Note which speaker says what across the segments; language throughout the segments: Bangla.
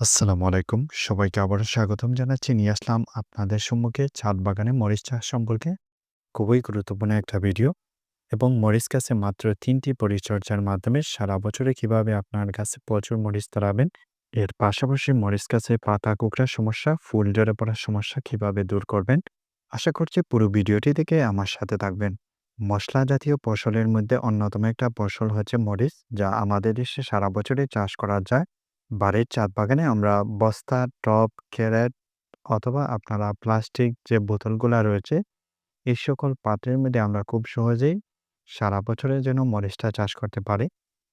Speaker 1: আসসালামু আলাইকুম। সবাইকে আবারও স্বাগতম জানাচ্ছি। নিয়ে আসলাম আপনাদের সম্মুখে ছাদ বাগানে মরিচ চাষ সম্পর্কে খুবই গুরুত্বপূর্ণ একটা ভিডিও এবং মরিচ গাছে মাত্র তিনটি পরিচর্যার মাধ্যমে সারা বছরে কীভাবে আপনার গাছে প্রচুর মরিচ ধরাবেন, এর পাশাপাশি মরিচ গাছে পাতা কুঁকড়ার সমস্যা, ফুল ঝরে পড়ার সমস্যা কীভাবে দূর করবেন। আশা করছি পুরো ভিডিওটি থেকে আমার সাথে থাকবেন। মশলা জাতীয় ফসলের মধ্যে অন্যতম একটা ফসল হচ্ছে মরিচ, যা আমাদের দেশে সারা বছরই চাষ করা যায়। বাড়ির ছাদ বাগানে আমরা বস্তা, টব, ক্যারেট অথবা আপনারা প্লাস্টিক যে বোতলগুলা রয়েছে, এই সকল পাত্রের মধ্যে আমরা খুব সহজেই সারা বছরের জন্য মরিচটা চাষ করতে পারি।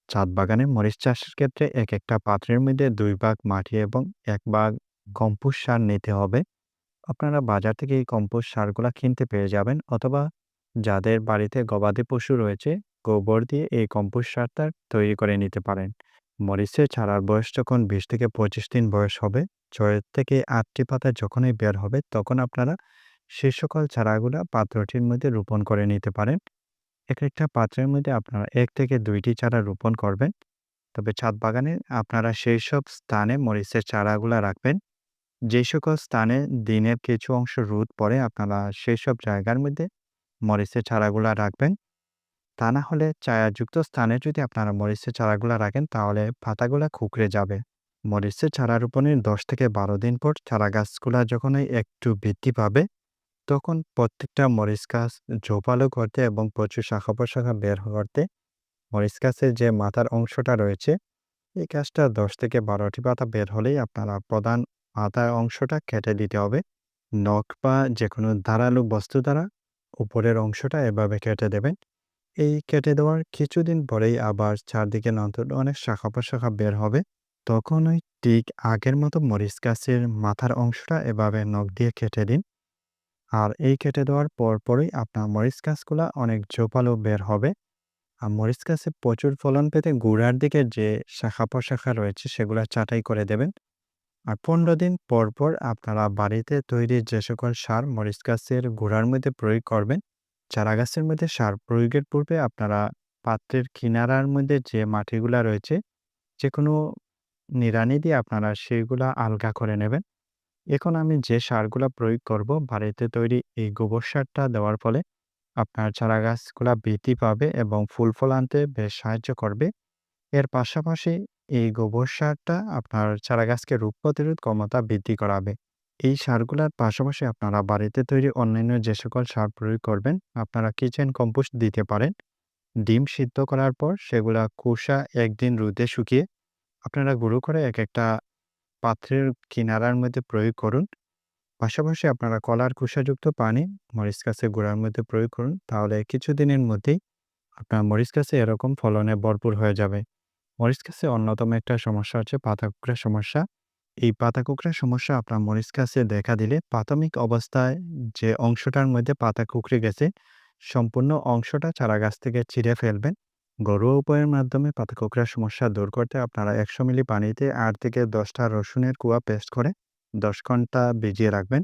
Speaker 1: ছাদ বাগানে মরিচ চাষের ক্ষেত্রে এক একটা পাত্রের মধ্যে দুই ভাগ মাটি এবং এক ভাগ কম্পোস্ট সার নিতে হবে। আপনারা বাজার থেকে এই কম্পোস্ট সারগুলা কিনতে পেয়ে যাবেন অথবা যাদের বাড়িতে গবাদি পশু রয়েছে, গোবর দিয়ে এই কম্পোস্ট সারটা তৈরি করে নিতে পারেন। মরিচের চারার বয়স যখন ২০ থেকে ২৫ দিন বয়স হবে, ৬ থেকে আটটি পাতা যখনই বের হবে, তখন আপনারা সে সকল চারাগুলা পাত্রটির মধ্যে রোপণ করে নিতে পারেন। এক একটা পাত্রের মধ্যে আপনারা এক থেকে দুইটি চারা রোপণ করবেন। তবে ছাদ বাগানে আপনারা সেই সব স্থানে মরিচের চারাগুলা রাখবেন, যে সকল স্থানে দিনের কিছু অংশ রোদ পড়ে আপনারা সেই সব জায়গার মধ্যে মরিচের চারাগুলা রাখবেন। তা না হলে ছায়াযুক্ত স্থানে যদি আপনারা মরিচের চারাগুলা রাখেন তাহলে পাতাগুলা কুঁকড়ে যাবে। মরিচের চারা রোপণের ১০ থেকে ১২ দিন পর চারা গাছগুলা যখনই একটু বৃদ্ধি পাবে, তখন প্রত্যেকটা মরিচ গাছ ঝোপালো করতে এবং প্রচুর শাখা-প্রশাখা বের করতে মরিচ গাছের যে মাথার অংশটা রয়েছে, এই গাছটা ১০ থেকে বারোটি পাতা বের হলেই আপনারা প্রধান মাথার অংশটা কেটে দিতে হবে। নখ বা যে কোনো ধারালো বস্তু দ্বারা উপরের অংশটা এভাবে কেটে দেবেন। এই কেটে দেওয়ার কিছুদিন পরেই আবার চারদিকে নতুন অনেক শাখা-প্রশাখা বের হবে। তখন ওই ঠিক আগের মতো মরিচ গাছের মাথার অংশটা এভাবে নখ দিয়ে কেটে দিন। আর এই কেটে দেওয়ার পরপরই আপনার মরিচ গাছগুলা অনেক ঝোপালো বের হবে। আর মরিচ গাছে প্রচুর ফলন পেতে গোড়ার দিকে যে শাখা-প্রশাখা রয়েছে সেগুলো ছাঁটাই করে দেবেন। আর ১৫ দিন পর, পর আপনারা বাড়িতে তৈরি যে সকল সার মরিচ গাছের গোড়ার মধ্যে প্রয়োগ করবেন, চারা গাছের মধ্যে সার প্রয়োগের পূর্বে আপনারা পাত্রের কিনারার মধ্যে যে মাটিগুলা রয়েছে, যেকোনো নিড়ানি দিয়ে আপনারা সেইগুলা আলগা করে নেবেন। এখন আমি যে সারগুলা প্রয়োগ করব, বাড়িতে তৈরি এই গোবর সারটা দেওয়ার ফলে আপনার চারা গাছগুলা বৃদ্ধি পাবে এবং ফুল ফল আনতে বেশ সাহায্য করবে। এর পাশাপাশি এই গোবর সারটা আপনার চারা গাছকে রোগ প্রতিরোধ ক্ষমতা বৃদ্ধি করাবে। এই সারগুলার পাশাপাশি আপনারা বাড়িতে তৈরি অন্যান্য যে সকল সার প্রয়োগ করবেন, আপনারা কিচেন কম্পোস্ট দিতে পারেন। ডিম সিদ্ধ করার পর সেগুলা খোসা একদিন রোদে শুকিয়ে আপনারা গুঁড়ো করে এক একটা পাত্রের কিনারার মধ্যে প্রয়োগ করুন। পাশাপাশি আপনারা কলার খোসাযুক্ত পানি মরিচ গাছের গোড়ার মধ্যে প্রয়োগ করুন। তাহলে কিছুদিনের মধ্যেই আপনার মরিচ গাছে এরকম ফলনে ভরপুর হয়ে যাবে। মরিচ গাছে অন্যতম একটা সমস্যা হচ্ছে পাতা কুঁকড়ার সমস্যা। এই পাতা কুঁকড়ার সমস্যা আপনার মরিচ গাছে দেখা দিলে প্রাথমিক অবস্থায় যে অংশটার মধ্যে পাতা কুকড়ে গেছে, সম্পূর্ণ অংশটা চারা গাছ থেকে ছিঁড়ে ফেলবেন। ঘরোয়া উপায়ের মাধ্যমে পাতা কুঁকড়ার সমস্যা দূর করতে আপনারা ১০০ মিলি পানিতে আট থেকে দশটা রসুনের কুয়া পেস্ট করে ১০ ঘণ্টা ভিজিয়ে রাখবেন।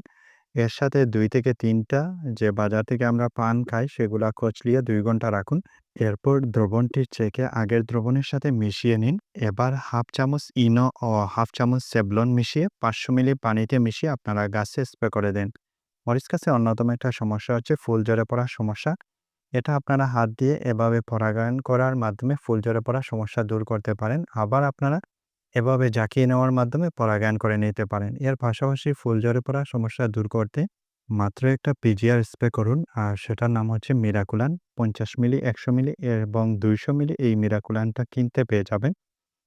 Speaker 1: এর সাথে দুই থেকে তিনটা যে বাজার থেকে আমরা পান খাই, সেগুলা কচলিয়ে দুই ঘণ্টা রাখুন। এরপর দ্রবণটি ছেঁকে আগের দ্রবণের সাথে মিশিয়ে নিন। এবার হাফ চামচ ইনো ও হাফ চামচ সেভলন মিশিয়ে ৫০০ মিলি পানিতে মিশিয়ে আপনারা গাছে স্প্রে করে দেন। মরিচ গাছে অন্যতম একটা সমস্যা হচ্ছে ফুল ঝরে পড়ার সমস্যা। এটা আপনারা হাত দিয়ে এভাবে পরাগায়ন করার মাধ্যমে ফুল ঝরে পড়ার সমস্যা দূর করতে পারেন। আবার আপনারা এভাবে ঝাঁকিয়ে নেওয়ার মাধ্যমে পরাগায়ন করে নিতে পারেন। এর পাশাপাশি ফুল ঝরে পড়া সমস্যা দূর করতে মাত্র একটা পিজিআর স্প্রে করুন। আর সেটার নাম হচ্ছে মিরাকুলান। ৫০ মিলি, ১০০ মিলি এবং ২০০ মিলি এই মিরাকুলানটা কিনতে পেয়ে যাবেন।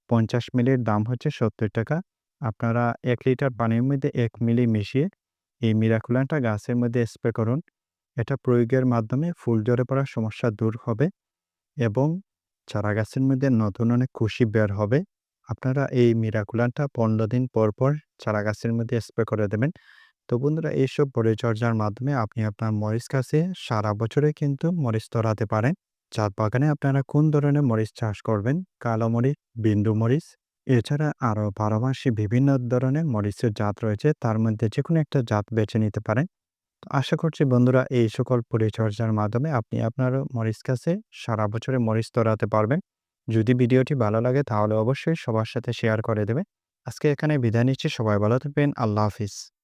Speaker 1: ৫০ মিলির দাম হচ্ছে ৳৭০ আপনারা এক লিটার পানির মধ্যে এক মিলি মিশিয়ে এই মিরাকুলানটা গাছের মধ্যে স্প্রে করুন। এটা প্রয়োগের মাধ্যমে ফুল ঝরে পড়ার সমস্যা দূর হবে এবং চারা গাছের মধ্যে নতুন অনেক কুশি বের হবে। আপনারা এই মিরাকুলানটা ১৫ দিন পর, পর চারা গাছের মধ্যে স্প্রে করে দেবেন। তো বন্ধুরা এইসব পরিচর্যার মাধ্যমে আপনি আপনার মরিচ গাছে সারা বছরে কিন্তু মরিচ ধরাতে পারেন। ছাদ বাগানে আপনারা কোন ধরনের মরিচ চাষ করবেন? কালো মরিচ, বিন্দু মরিচ, এছাড়া আরও বারোমাসি বিভিন্ন ধরনের মরিচের জাত রয়েছে। তার মধ্যে যে কোনো একটা জাত বেছে নিতে পারেন। আশা করছি বন্ধুরা এই সকল পরিচর্যার মাধ্যমে আপনি আপনার মরিচ গাছে সারা বছরে মরিচ ধরাতে পারবেন। যদি ভিডিওটি ভালো লাগে তাহলে অবশ্যই সবার সাথে শেয়ার করে দেবে আজকে এখানে বিদায় নিচ্ছি। সবাই ভালো থাকবেন। আল্লাহ হাফিজ।